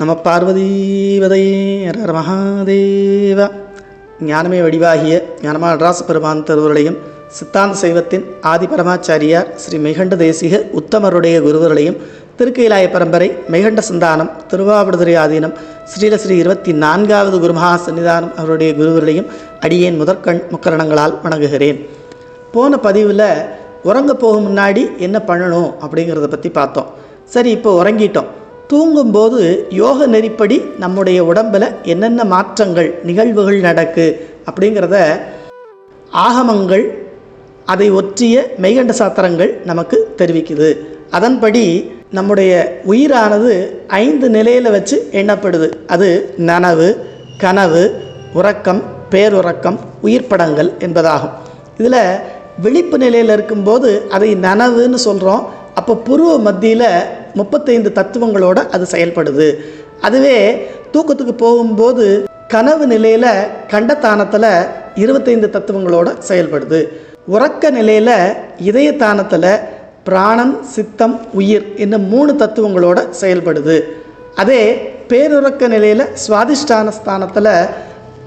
நம பார்வதீவதையே ஹர மகாதேவ. ஞானமே வடிவாகிய ஞானமாடராச பெருமான் திருவருளையும் சித்தாந்த சைவத்தின் ஆதி பரமாச்சாரியார் ஸ்ரீ மெகண்ட தேசிக உத்தமருடைய குருவர்களையும் திருக்கைலாய பரம்பரை மெகண்ட சந்தானம் திருவாவடுதுறை ஆதீனம் ஸ்ரீல ஸ்ரீ இருபத்தி நான்காவது குருமகா சன்னிதானம் அவருடைய குருவர்களையும் அடியேன் முதற்கண் முக்கரணங்களால் வணங்குகிறேன். போன பதிவில் உறங்க போகும் முன்னாடி என்ன பண்ணணும் அப்படிங்கிறத பற்றி பார்த்தோம். சரி இப்போ உறங்கிட்டோம். தூங்கும்போது யோக நெறிப்படி நம்முடைய உடம்பில் என்னென்ன மாற்றங்கள் நிகழ்வுகள் நடக்கு அப்படிங்கிறத ஆகமங்கள் அதை ஒற்றிய மெய்கண்ட சாத்திரங்கள் நமக்கு தெரிவிக்குது. அதன்படி நம்முடைய உயிரானது ஐந்து நிலையில் வச்சு எண்ணப்படுது. அது நனவு கனவு உறக்கம் பேருறக்கம் உயிர்ப்படங்கள் என்பதாகும். இதில் விழிப்பு நிலையில் இருக்கும்போது அதை நனவுன்னு சொல்கிறோம் அப்போ புருவ மத்தியில் முப்பத்தைந்து தத்துவங்களோடு அது செயல்படுது. அதுவே தூக்கத்துக்கு போகும்போது கனவு நிலையில் கண்டத்தானத்தில் இருபத்தைந்து தத்துவங்களோட செயல்படுது. உறக்க நிலையில் இதயத்தானத்தில் பிராணம் சித்தம் உயிர் என்னும் மூணு தத்துவங்களோட செயல்படுது. அதே பேருறக்க நிலையில் சுவாதிஷ்டான ஸ்தானத்தில்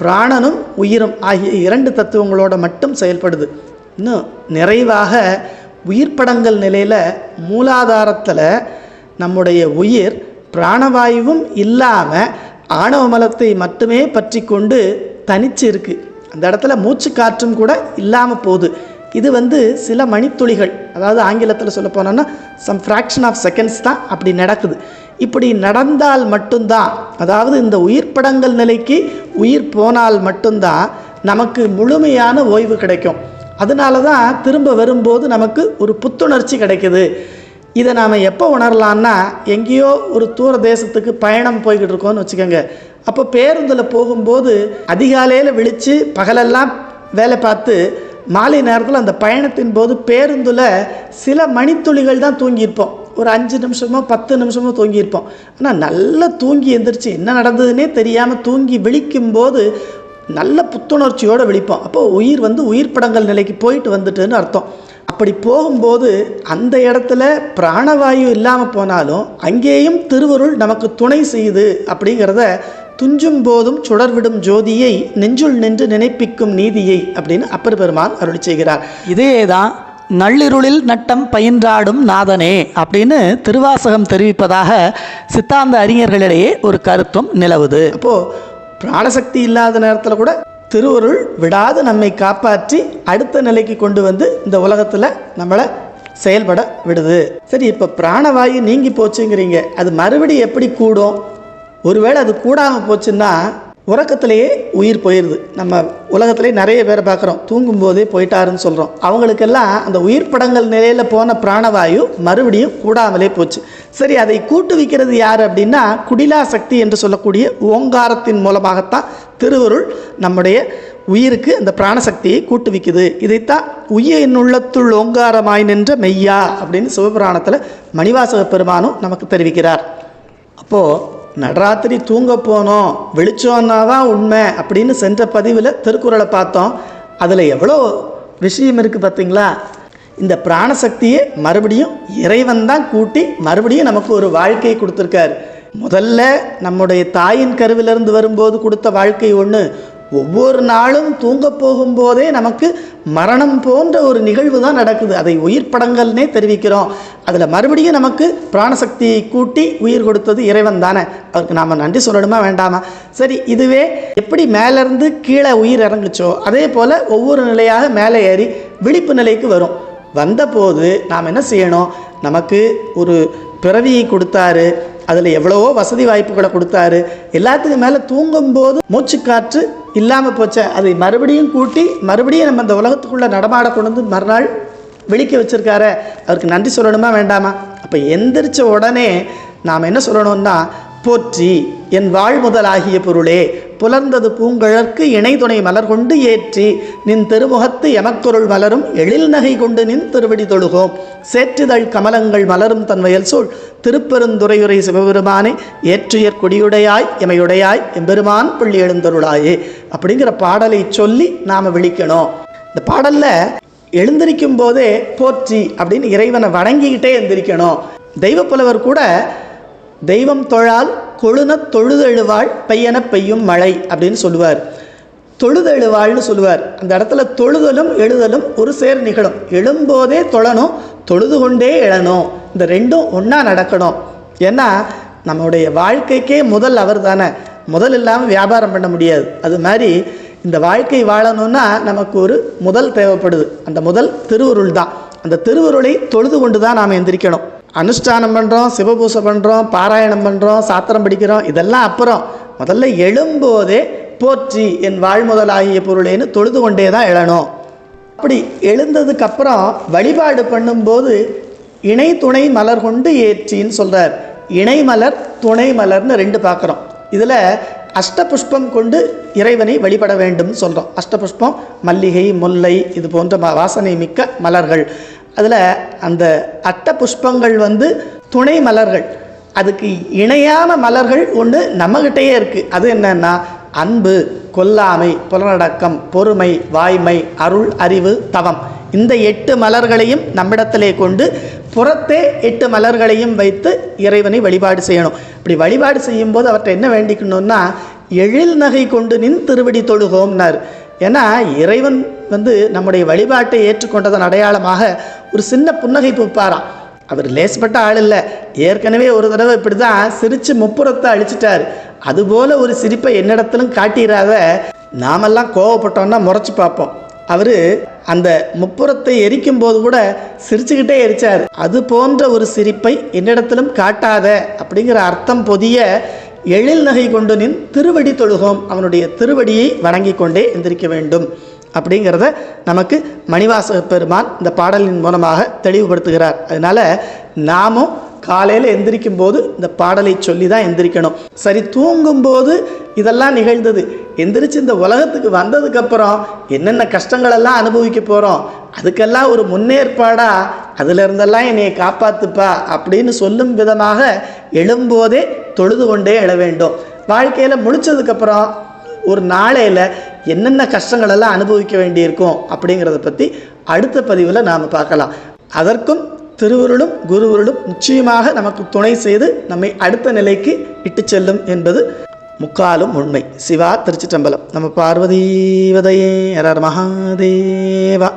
பிராணனும் உயிரும் ஆகிய இரண்டு தத்துவங்களோட மட்டும் செயல்படுது. இன்னும் நிறைவாக உயிர்ப்படங்கள் நிலையில் மூலாதாரத்தில் நம்முடைய உயிர் பிராணவாயுவும் இல்லாமல் ஆணவ மலத்தை மட்டுமே பற்றி கொண்டு தனிச்சு இருக்குது அந்த இடத்துல மூச்சு காற்றும் கூட இல்லாமல் போகுது. இது வந்து சில மணித்துளிகள் அதாவது ஆங்கிலத்தில் சொல்ல போனோன்னா சம் ஃப்ராக்ஷன் ஆஃப் செகண்ட்ஸ் தான் அப்படி நடக்குது. இப்படி நடந்தால் மட்டும்தான் அதாவது இந்த உயிர்ப்படங்கள் நிலைக்கு உயிர் போனால் மட்டும்தான் நமக்கு முழுமையான ஓய்வு கிடைக்கும். அதனால தான் திரும்ப வரும்போது நமக்கு ஒரு புத்துணர்ச்சி கிடைக்குது. இதை நாம் எப்போ உணரலான்னா எங்கேயோ ஒரு தூர தேசத்துக்கு பயணம் போய்கிட்டு இருக்கோம்னு வச்சுக்கோங்க. அப்போ பேருந்தில் போகும்போது அதிகாலையில் விழித்து பகலெல்லாம் வேலை பார்த்து மாலை நேரத்தில் அந்த பயணத்தின் போது பேருந்தில் சில மணித்துளிகள் தான் தூங்கியிருப்போம். ஒரு அஞ்சு நிமிஷமோ பத்து நிமிஷமோ தூங்கியிருப்போம். ஆனால் நல்லா தூங்கி எந்திரிச்சு என்ன நடந்ததுன்னே தெரியாமல் தூங்கி விழிக்கும்போது நல்ல புத்துணர்ச்சியோடு விழிப்போம். அப்போது உயிர் வந்து உயிர் படங்கள் நிலைக்கு போயிட்டு வந்துட்டுன்னு அர்த்தம். அப்படி போகும்போது அந்த இடத்துல பிராணவாயு இல்லாமல் போனாலும் அங்கேயும் திருவருள் நமக்கு துணை செய்யுது அப்படிங்கிறத துஞ்சும் போதும் சுடர்விடும் ஜோதியை நெஞ்சுள் நின்று நினைப்பிக்கும் நீதியை அப்படின்னு அப்பர் பெருமான் அருளி செய்கிறார். இதே தான் நள்ளிருளில் நட்டம் பயின்றாடும் நாதனே அப்படின்னு திருவாசகம் தெரிவிப்பதாக சித்தாந்த அறிஞர்களிடையே ஒரு கருத்தும் நிலவுது. அப்போது பிராணசக்தி இல்லாத நேரத்தில் கூட திருவருள் விடாது நம்மை காப்பாற்றி அடுத்த நிலைக்கு கொண்டு வந்து இந்த உலகத்தில் நம்மளை செயல்பட விடுது. சரி இப்போ பிராணவாயு நீங்கி போச்சுங்கிறீங்க. அது மறுபடியும் எப்படி கூடும்? ஒருவேளை அது கூடாமல் போச்சுன்னா உறக்கத்திலேயே உயிர் போயிடுது நம்ம உலகத்திலே நிறைய பேரை பார்க்குறோம். தூங்கும்போதே போயிட்டாருன்னு சொல்கிறோம் அவங்களுக்கெல்லாம் அந்த உயிர் படங்கள் நிலையில் போன பிராணவாயு மறுபடியும் கூடாமலே போச்சு. சரி அதை கூட்டுவிக்கிறது யார் அப்படின்னா குடிலா சக்தி என்று சொல்லக்கூடிய ஓங்காரத்தின் மூலமாகத்தான் திருவருள் நம்முடைய உயிருக்கு அந்த பிராணசக்தியை கூட்டுவிக்குது இதைத்தான் உயிரின் உள்ளத்துள் ஓங்காரமாய் நின்ற மெய்யா அப்படின்னு சிவபுராணத்தில் மணிவாசக பெருமானும் நமக்கு தெரிவிக்கிறார். அப்போது நடராத்திரி தூங்க போனோம். வெளிச்சோன்னா தான் உண்மை அப்படின்னு சென்ற பதிவில் திருக்குறளை பார்த்தோம். அதில் எவ்வளோ விஷயம் இருக்குது பார்த்தீங்களா? இந்த பிராணசக்தியை மறுபடியும் இறைவன் தான் கூட்டி மறுபடியும் நமக்கு ஒரு வாழ்க்கையை கொடுத்துருக்காரு. முதல்ல நம்முடைய தாயின் கருவிலிருந்து வரும்போது கொடுத்த வாழ்க்கை ஒன்று ஒவ்வொரு நாளும் தூங்க போகும்போதே நமக்கு மரணம் போன்ற ஒரு நிகழ்வு தான் நடக்குது. அதை உயிர் படங்கள்னே தெரிவிக்கிறோம். அதில் மறுபடியும் நமக்கு பிராணசக்தியை கூட்டி உயிர் கொடுத்தது இறைவன் தானே. அவருக்கு நாம் நன்றி சொல்லணுமா வேண்டாமா? சரி இதுவே எப்படி மேலேருந்து கீழே உயிர் இறங்குச்சோ அதே போல் ஒவ்வொரு நிலையாக மேலே ஏறி விழிப்பு நிலைக்கு வரும். வந்தபோது நாம் என்ன செய்யணும்? நமக்கு ஒரு பிறவியை கொடுத்தாரு அதில் எவ்வளவோ வசதி வாய்ப்புகளை கொடுத்தாரு. எல்லாத்துக்கும் மேலே தூங்கும்போது மூச்சுக்காற்று இல்லாமல் போச்சே. அதை மறுபடியும் கூட்டி மறுபடியும் நம்ம இந்த உலகத்துக்குள்ளே நடமாட கொண்டு வந்து மறுநாள் விழிக்க வச்சுருக்காரு. அவருக்கு நன்றி சொல்லணுமா வேண்டாமா? அப்போ எந்திரிச்ச உடனே நாம் என்ன சொல்லணும்னா போற்றி என் வாழ் முதலாகிய பொருளே புலர்ந்தது பூங்கழற்கு இணை துணை மலர் கொண்டு ஏற்றி நின் திருமுகத்து எமக்கொருள் மலரும் எழில் நகை கொண்டு நின் திருவடி தொழுகோம். சேற்றுதழ் கமலங்கள் மலரும் தன் வயல் சூழ். திருப்பெருந்துறையுரை சிவபெருமானே ஏற்றுயர் கொடியுடையாய் எமையுடையாய் எம்பெருமான் பள்ளி எழுந்தருளாயே. அப்படிங்கிற பாடலை சொல்லி நாம் விழிக்கணும். இந்த பாடலில் எழுந்திருக்கும் போதே போற்றி அப்படின்னு இறைவனை வணங்கிக்கிட்டே எந்திரிக்கணும். தெய்வப்புலவர் கூட தெய்வம் தொழால் கொழுன தொழுதெழுவாள் பெய்யன பெய்யும் மழை அப்படின்னு சொல்லுவார். தொழுதெழுவாள்னு சொல்லுவார். அந்த இடத்துல தொழுதலும் எழுதலும் ஒரு சேர் நிகழும். எழும்போதே தொழணும் தொழுது கொண்டே எழணும். இந்த ரெண்டும் ஒன்றா நடக்கணும். ஏன்னா நம்முடைய வாழ்க்கைக்கே முதல் அவர் தானே. முதல் இல்லாமல் வியாபாரம் பண்ண முடியாது. அது மாதிரி இந்த வாழ்க்கை வாழணும்னா நமக்கு ஒரு முதல் தேவைப்படுது. அந்த முதல் திருவுருள் தான். அந்த திருவுருளை தொழுது கொண்டு தான் நாம் எந்திரிக்கணும். அனுஷ்டானம் பண்ணுறோம் சிவபூசை பண்ணுறோம் பாராயணம் பண்ணுறோம் சாத்திரம் படிக்கிறோம் இதெல்லாம் அப்புறம். முதல்ல எழும்போதே போற்றி என் வாழ்முதலாகிய பொருளேன்னு தொழுது கொண்டே தான் எழணும். அப்படி எழுந்ததுக்கப்புறம் வழிபாடு பண்ணும்போது இணை துணை மலர் கொண்டு ஏற்றின்னு சொல்கிறார் இணை மலர் துணை மலர்னு ரெண்டு பார்க்குறோம். இதில் அஷ்டபுஷ்பம் கொண்டு இறைவனை வழிபட வேண்டும் சொல்கிறோம் அஷ்டபுஷ்பம் மல்லிகை முல்லை இது போன்ற வாசனை மிக்க மலர்கள். அதில் அந்த அட்ட புஷ்பங்கள் வந்து துணை மலர்கள். அதுக்கு இணையான மலர்கள் ஒன்று நம்மகிட்டயே இருக்குது அது என்னன்னா அன்பு கொல்லாமை புலனடக்கம் பொறுமை வாய்மை அருள் அறிவு தவம். இந்த எட்டு மலர்களையும் நம்மிடத்திலே கொண்டு புறத்தே எட்டு மலர்களையும் வைத்து இறைவனை வழிபாடு செய்யணும். இப்படி வழிபாடு செய்யும்போது அவர்கிட்ட என்ன வேண்டிக்கணும்னா எழில் நகை கொண்டு நின் திருவடி தொழுகோம்னார். ஏன்னா இறைவன் வந்து நம்முடைய வழிபாட்டை ஏற்றுக்கொண்டதன் அடையாளமாக ஒரு சின்ன புன்னகை பூப்பாராம். அவர் லேசப்பட்ட ஆள் இல்லை. ஏற்கனவே ஒரு தடவை இப்படி தான் சிரித்து முப்புறத்தை அழிச்சிட்டார். அதுபோல் ஒரு சிரிப்பை என்னிடத்திலும் காட்டிடாத நாமெல்லாம் கோவப்பட்டோன்னா முறைச்சி பார்ப்போம். அவர் அந்த முப்புறத்தை எரிக்கும் போது கூட சிரிச்சுக்கிட்டே எரிச்சார். அது போன்ற ஒரு சிரிப்பை என்னிடத்திலும் காட்டாத அப்படிங்கிற அர்த்தம் பொதிய எழில் நகை கொண்டு நின் திருவடி தொழுகோம். அவனுடைய திருவடியை வணங்கி கொண்டே எந்திரிக்க வேண்டும். அப்படிங்கிறத நமக்கு மணிவாச பெருமான் இந்த பாடலின் மூலமாக தெளிவுபடுத்துகிறார். அதனால் நாமும் காலையில் எந்திரிக்கும் போது இந்த பாடலை சொல்லி தான் எந்திரிக்கணும். சரி தூங்கும்போது இதெல்லாம் நிகழ்ந்தது. எந்திரிச்சு இந்த உலகத்துக்கு வந்ததுக்கப்புறம் என்னென்ன கஷ்டங்களெல்லாம் அனுபவிக்க போகிறோம் அதுக்கெல்லாம் ஒரு முன்னேற்பாடாக அதுல இருந்தெல்லாம் என்னையை காப்பாத்துப்பா அப்படின்னு சொல்லும் விதமாக எழும்போதே தொழுது கொண்டே எழ வேண்டும். வாழ்க்கையில் முழிச்சதுக்கப்புறம் ஒரு நாளையில் என்னென்ன கஷ்டங்களெல்லாம் அனுபவிக்க வேண்டியிருக்கும் அப்படிங்கிறத பற்றி அடுத்த பதிவில் நாம் பார்க்கலாம். அதற்கும் திருவுருளும் குருவருளும் நிச்சயமாக நமக்கு துணை செய்து நம்மை அடுத்த நிலைக்கு இட்டு செல்லும் என்பது முக்காலும் உண்மை. சிவா திருச்சிற்றம்பலம். நம்ம பார்வதீவதையே மகாதேவா.